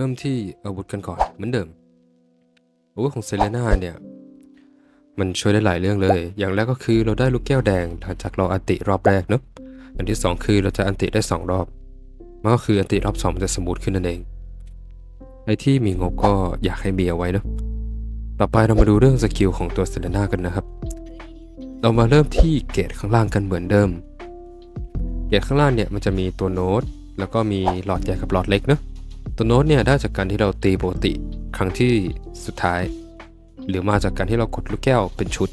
เริ่มที่อาวุธกันก่อนเหมือนเดิมอาวุธของเซเลนาเนี่ยมันช่วยได้หลายเรื่องเลย อย่างแรกก็คือเราได้ลูกแก้วแดงหลังจากเราอันติรอบแรกเนอะอันที่สองคือเราจะอันติได้สองรอบ มันก็คืออันติรอบสองมันจะสมูทขึ้นนั่นเองใครที่มีงบก็อยากให้มีเอาไว้เนอะต่อไปเรามาดูเรื่องสกิลของตัวเซเลนากันนะครับ เรามาเริ่มที่เกรดข้างล่างกันเหมือนเดิม เกรดข้างล่างเนี่ยมันจะมีตัวโน้ตแล้วก็มีหลอดใหญ่กับหลอดเล็กเนอะ ตัวโน้ตเนี่ยได้จากการที่เราตีปกติครั้งที่สุดท้าย หรือมาจากการที่เรากดลูกแก้วเป็นชุด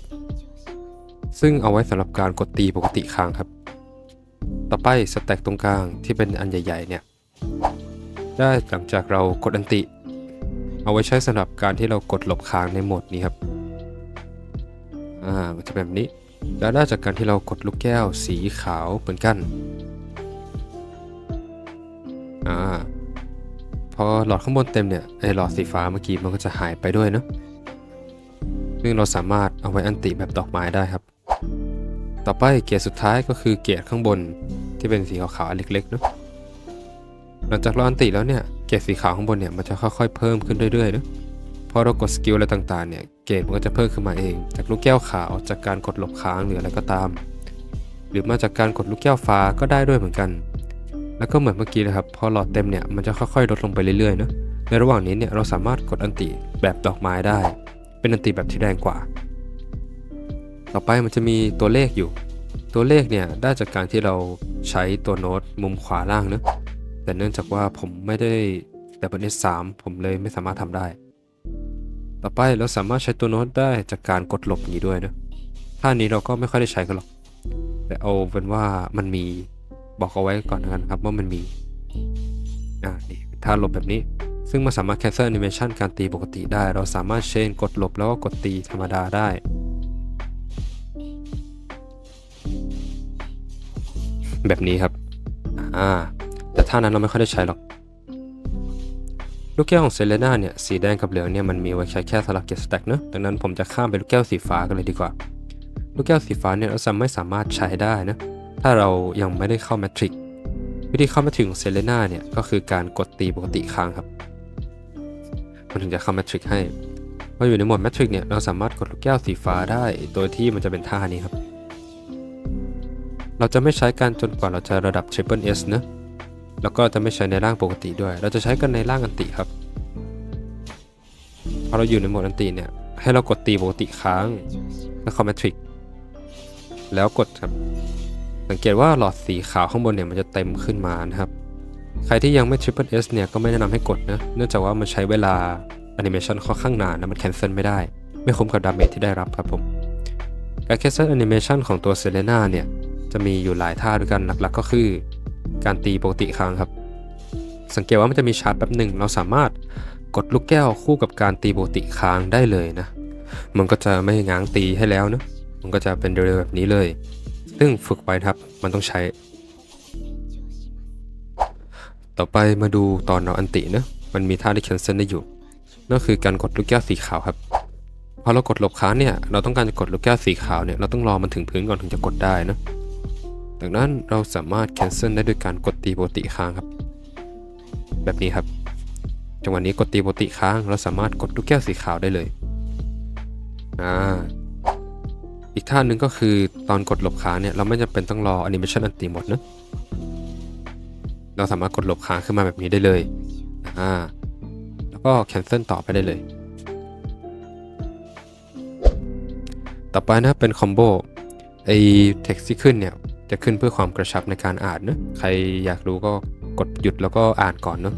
ซึ่งเอาไว้สำหรับการกดตีปกติค้างครับ ต่อไปสแต็กตรงกลางที่เป็นอันใหญ่ๆเนี่ยได้หลังจากเรากดอันติ เอาไว้ใช้สำหรับการที่เรากดหลบค้างในโหมดนี้ครับอ่ามันจะเป็นแบบนี้แล้วได้จากการที่เรากดลูกแก้วสีขาวเหมือนกันอ่า พอหลอดข้างบนเต็มเนี่ยไอหลอดสีฟ้าเมื่อกี้มันก็จะหายไปด้วยเนาะซึ่งเราสามารถเอาไว้อันติแบบดอกไม้ได้ครับ ต่อไปเกียร์สุดท้ายก็คือเกียร์ข้างบนที่เป็นสีขาวๆเล็กๆเนาะหลังจากเราอันติแล้วเนี่ยเกียร์สีขาวข้างบนเนี่ยมันจะค่อยๆเพิ่มขึ้นเรื่อยๆเนาะพอเรากดสกิลอะไรต่างๆเนี่ยเกรดมันก็จะเพิ่มขึ้นมาเอง จากลูกแก้วขาวจากการกดหลบค้างหรืออะไรก็ตาม หรือมาจากการกดลูกแก้วฟ้าก็ได้ด้วยเหมือนกัน แล้วก็เหมือนเมื่อกี้นะครับ พอหลอดเต็มเนี่ยมันจะค่อยๆ ลดลงไปเรื่อยๆเนาะในระหว่างนี้เนี่ยเราสามารถกดอันติแบบดอกไม้ได้ เป็นอันติแบบที่แรงกว่า ต่อไปมันจะมีตัวเลขอยู่ ตัวเลขเนี่ยได้จากการที่เราใช้ตัวโน้ตมุมขวาล่างเนาะแต่เนื่องจากว่าผมไม่ได้ดับเบิลเอสามผมเลยไม่สามารถทำได้ ต่อไปเราสามารถใช้ตัวโน้ตได้จากการกดหลบอย่างนี้ด้วยนะท่านี้เราก็ไม่ค่อยได้ใช้กันหรอก แต่เอาเป็นว่ามันมี บอกเอาไว้ก่อนนะครับว่ามันมีอ่านี่ท่าหลบแบบนี้ ซึ่งมันสามารถ cancel animation การตีปกติได้ เราสามารถเชนกดหลบแล้วก็กดตีธรรมดาได้แบบนี้ครับ อ่า แต่ท่านั้นเราไม่ค่อยได้ใช้หรอก ลูกแก้วของเซเลนาเนี่ย สีแดงกับเหลืองเนี่ยมันมีไว้ใช้แค่สลับเก็บสแต็กเนอะดังนั้นผมจะข้ามไปลูกแก้วสีฟ้ากันเลยดีกว่า ลูกแก้วสีฟ้าเนี่ยเราจะไม่สามารถใช้ได้นะ ถ้าเรายังไม่ได้เข้าแมทริกวิธีเข้าแมทริกของเซเลน่าเนี่ยก็คือการกดตีปกติค้างครับ มันถึงจะเข้าแมทริกให้พออยู่ในโหมดแมทริกเนี่ยเราสามารถกดลูกแก้วสีฟ้าได้ โดยที่มันจะเป็นท่านี้ครับ เราจะไม่ใช้กันจนกว่าเราจะระดับ Triple S นะแล้วก็จะไม่ใช้ในร่างปกติด้วย เราจะใช้กันในร่างอันติครับพอเราอยู่ในโหมดอันติเนี่ยให้เรากดตีปกติค้างแล้วคอมแมทริกแล้วกดครับ สังเกตว่าหลอดสีขาวข้างบนเนี่ยมันจะเต็มขึ้นมานะครับ ใครที่ยังไม่ Triple S เนี่ยก็ไม่แนะนำให้กดนะเนื่องจากว่ามันใช้เวลาแอนิเมชันค่อนข้างนานนะมันแคนเซิลไม่ได้ ไม่คุ้มกับดาเมจที่ได้รับครับผมการแคนเซิลแอนิเมชันของตัวเซเลนาเนี่ยจะมีอยู่หลายท่าด้วยกันหลักๆ ก็คือ การตีปกติค้างครับ สังเกตว่ามันจะมีชาร์จแป๊บหนึ่งเราสามารถกดลูกแก้วคู่กับการตีปกติค้างได้เลยนะ มันก็จะไม่ง้างตีให้แล้วนะ มันก็จะเป็นเร็วๆแบบนี้เลย ซึ่งฝึกไว้ครับ มันต้องใช้ ต่อไปมาดูตอนเราอันตินะ มันมีท่าที่แคนเซิลได้อยู่ นั่นคือการกดลูกแก้วสีขาวครับ พอเรากดหลบค้างเนี่ย เราต้องการจะกดลูกแก้วสีขาวเนี่ย เราต้องรอมันถึงพื้นก่อนถึงจะกดได้นะ ดังนั้นเราสามารถ cancel ได้ด้วยการกดตีปกติค้างครับ แบบนี้ครับจังหวะนี้กดตีปกติค้าง เราสามารถกดลูกแก้วสีขาวได้เลย อ่า อีกท่าหนึ่งก็คือตอนกดหลบค้าเนี่ยเราไม่จำเป็นต้องรอ animation อันตีหมดนะเราสามารถกดหลบค้างขึ้นมาแบบนี้ได้เลย อ่า แล้วก็ cancel ต่อไปได้เลย ต่อไปนะเป็นคอมโบ ไอ้ text ที่ขึ้นเนี่ย จะขึ้นเพื่อความกระชับในการอ่านเนะ ใครอยากรู้ก็กดหยุดแล้วก็อ่านก่อนเนอะ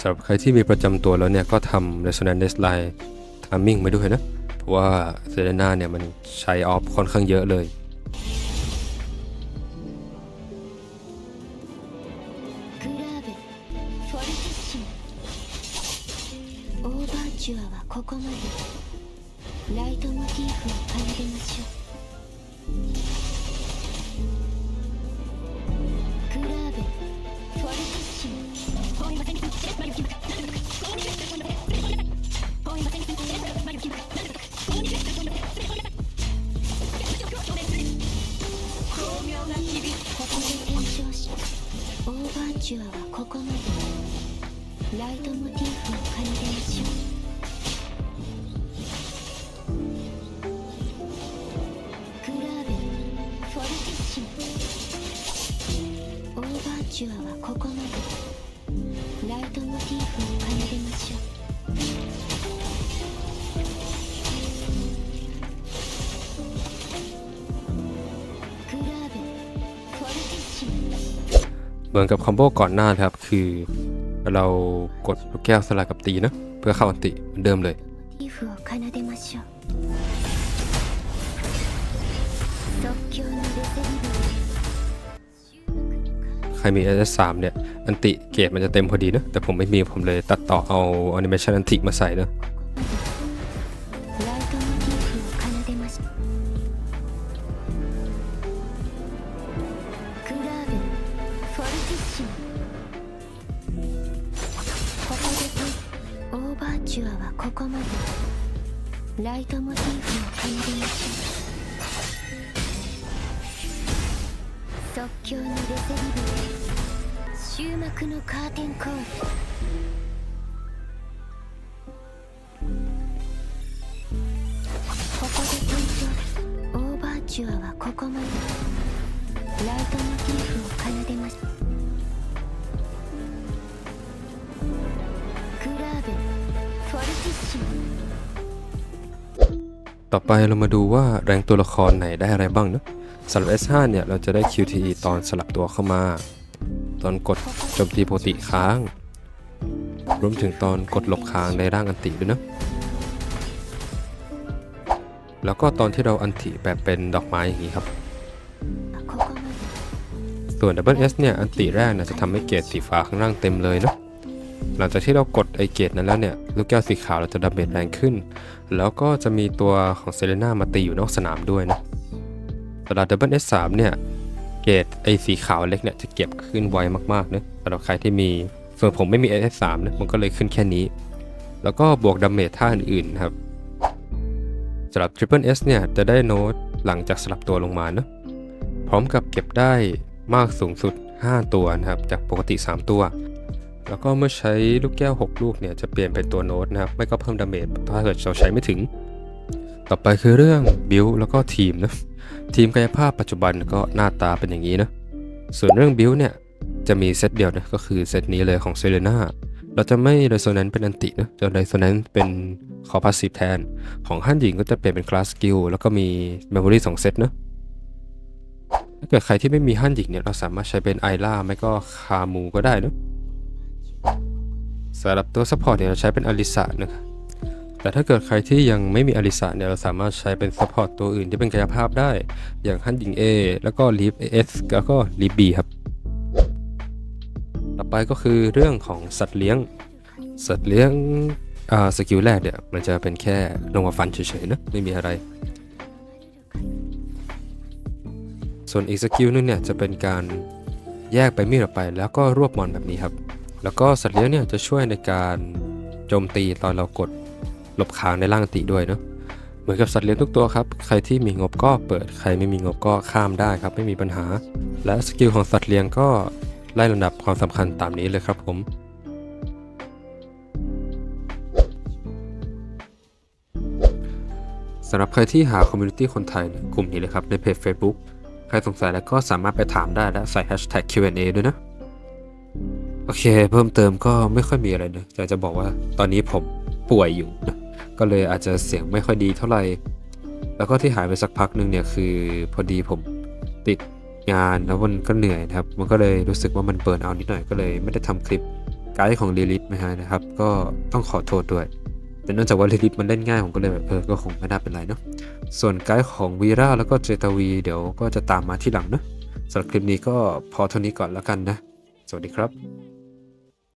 สำหรับใครที่มีประจำตัวแล้วเนี่ยก็ทำ resonance baseline timing ไปด้วยนะ เพราะว่าเซเลน่าเนี่ยมันใช้ออฟค่อนข้างเยอะเลยここまでライトモテーフを奏でましょうュアはここまで。ライトモティーフをカナましょう เหมือนกับคอมโบก่อนหน้าครับ คือเรากดลูกแก้วสลากับตีนะ เพื่อเข้าอันติเหมือนเดิมเลย ใครมี S3 เนี่ย อันติเกรดมันจะเต็มพอดีนะ แต่ผมไม่มีผมเลยตัดต่อเอาแอนิเมชันอันติมาใส่นะ オーバーチュアはここまでライトモチーフを奏でましょう即興のレセリブ終幕のカーテンコールここで転調オーバーチュアはここまで。ライトモチーフを奏でます。 ต่อไปเรามาดูว่าแรงตัวละครไหนได้อะไรบ้างนะสำหรับ S5 เนี่ย เราจะได้ QTE ตอนสลับตัวเข้ามา ตอนกดโจมตีปกติค้าง รวมถึงตอนกดหลบค้างในร่างอันติด้วยนะ แล้วก็ตอนที่เราอันติแบบเป็นดอกไม้อย่างนี้ครับ ส่วน Double S เนี่ย อันติแรกนะจะทำให้เกรดสีฟ้าข้างล่างเต็มเลยเนาะ หลังจากที่เรากดไอเกรดนั้นแล้วเนี่ย ลูกแก้วสีขาวเราจะดาเมจแรงขึ้น แล้วก็จะมีตัวของเซเลน่ามาตีอยู่นอกสนามด้วยนะสำหรับ Double S 3เนี่ย เกรดไอสีขาวเล็กเนี่ยจะเก็บขึ้นไวมากๆนะสำหรับใครที่มี ส่วนผมไม่มี S 3นะมันก็เลยขึ้นแค่นี้ แล้วก็บวกดาเมจท่าอื่นๆนะครับสำหรับ Triple S เนี่ยจะได้โน้ตหลังจากสลับตัวลงมานะพร้อมกับเก็บได้มากสูงสุด 5 ตัวนะครับจากปกติ 3 ตัว แล้วก็เมื่อใช้ลูกแก้ว 6 ลูกเนี่ยจะเปลี่ยนเป็นตัวโน้ตนะครับ ไม่ก็เพิ่มดาเมจถ้าเกิดเราใช้ไม่ถึง ต่อไปคือเรื่องบิลแล้วก็ทีมนะ ทีมกายภาพปัจจุบันก็หน้าตาเป็นอย่างนี้นะ ส่วนเรื่องบิลเนี่ยจะมีเซตเดียวนะก็คือเซตนี้เลยของเซเลน่าเราจะไม่เรโซแนนเป็นอันตินะจะเรโซแนนเป็นคอพาสซีฟแทน ของฮั่นหญิงก็จะเปลี่ยนเป็นคลาสสกิลแล้วก็มีเมมโมรีสองเซตนะถ้าเกิดใครที่ไม่มีฮั่นหญิงเนี่ยเราสามารถใช้เป็นไอล่าไม่ก็คามูก็ได้นะ สำหรับตัวซัพพอร์ตเนี่ยเราใช้เป็นอลิสานะครับแต่ถ้าเกิดใครที่ยังไม่มีอลิสาเนี่ยเราสามารถใช้เป็นซัพพอร์ตตัวอื่นที่เป็นกายภาพได้ อย่างฮันหญิง A แล้วก็ลีฟเอสแล้วก็ลีฟบีครับ ต่อไปก็คือเรื่องของสัตว์เลี้ยง สัตว์เลี้ยงอ่าสกิลแรกเนี่ยมันจะเป็นแค่ลงมาฟันเฉยๆนะไม่มีอะไร ส่วนอีกสกิลนึงเนี่ยจะเป็นการแยกไปมีดออกไปแล้วก็รวบมอนแบบนี้ครับ แล้วก็สัตว์เลี้ยงเนี่ยจะช่วยในการโจมตีตอนเรากดหลบค้างในร่างติด้วยเนาะเหมือนกับสัตว์เลี้ยงทุกตัวครับ ใครที่มีงบก็เปิดใครไม่มีงบก็ข้ามได้ครับไม่มีปัญหา และสกิลของสัตว์เลี้ยงก็ไล่ลำดับความสำคัญตามนี้เลยครับผมสำหรับใครที่หาคอมมูนิตี้คนไทยเนี่ยกลุ่มนี้เลยครับในเพจ Facebook ใครสงสัยแล้วก็สามารถไปถามได้และใส่ hashtag Q&A ด้วยนะ โอเค เพิ่มเติมก็ไม่ค่อยมีอะไรนะแต่จะบอกว่าตอนนี้ผมป่วยอยู่นะก็เลยอาจจะเสียงไม่ค่อยดีเท่าไหร่ แล้วก็ที่หายไปสักพักหนึ่งเนี่ยคือพอดีผมติดงานแล้วมันก็เหนื่อยนะครับ มันก็เลยรู้สึกว่ามันเบิร์นเอานิดหน่อยก็เลยไม่ได้ทำคลิปไกด์ของลิลิทไมาให้นะครับ ก็ต้องขอโทษด้วย แต่เนื่องจากว่าลิลิทมันเล่นง่ายผมก็เลยแบบเออก็คงไม่น่าเป็นไรเนาะ ส่วนไกด์ของวีราแล้วก็เจตวีเดี๋ยวก็จะตามมาที่หลังนะสำหรับคลิปนี้ก็พอเท่านี้ก่อนแล้วกันนะ สวัสดีครับ